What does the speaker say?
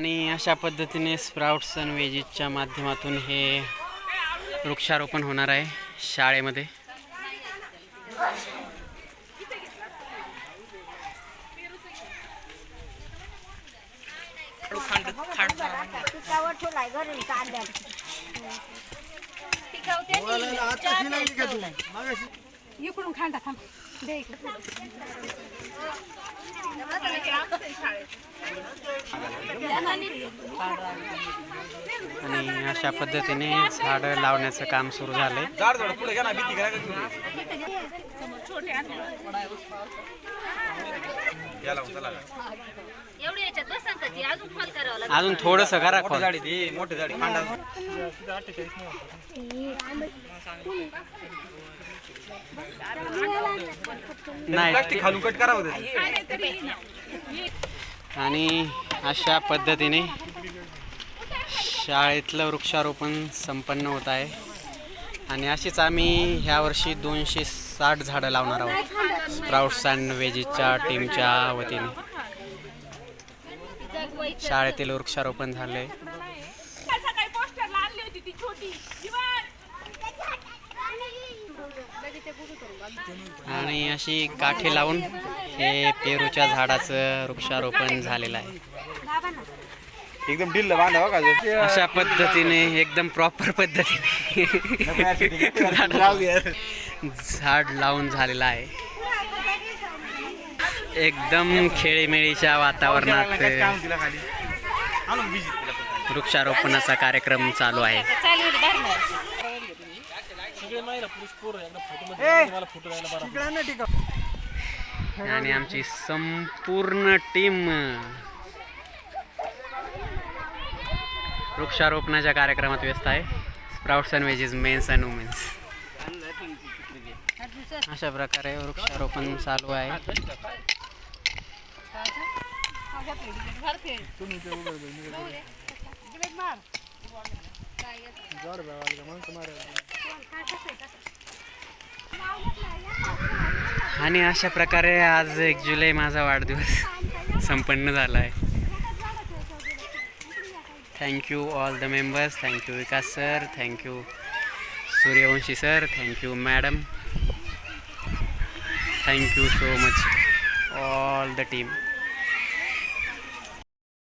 आणि अशा पद्धतीने स्प्राउट्स अँड वेजीसच्या माध्यमातून हे वृक्षारोपण होणार आहे शाळेमध्ये. इकडून खांदा थांब दे इकडे आणि अशा पद्धतीने झाडं लावण्याचं काम सुरू झालंय. अजून करावं थोडंसं करा मोठे झाडी ती मोठे झाडी खांडा. नाही. खालून कट करा होते आणि अशा पद्धतीने शाळेतलं वृक्षारोपण संपन्न होत आहे. आणि अशीच आम्ही ह्या वर्षी दोनशे साठ झाडं लावणार आहोत. स्प्राउट्स अँड वेजीच्या टीमच्या वतीने. शाळेतील वृक्षारोपण झाले आणि अशी काठी लावून हे पेरूच्या झाडाचं वृक्षारोपण झालेलं आहे. एकदम ढिल्ल बांधा बघा जो. अशा पद्धतीने एकदम प्रॉपर पद्धतीने. झाड लावून झालेलं आहे. एकदम खेळीमेळीच्या वातावरणात आणि आमची संपूर्ण टीम वृक्षारोपणाच्या कार्यक्रमात व्यस्त आहे. Sprouts and wedges mens and womens अशा प्रकारे वृक्षारोपण चालू आहे. आणि अशा प्रकारे आज एक जुलै माझा वाढदिवस संपन्न झाला आहे thank you all the members thank you Vikas sir thank you Suryavanshi sir thank you madam thank you so much all the team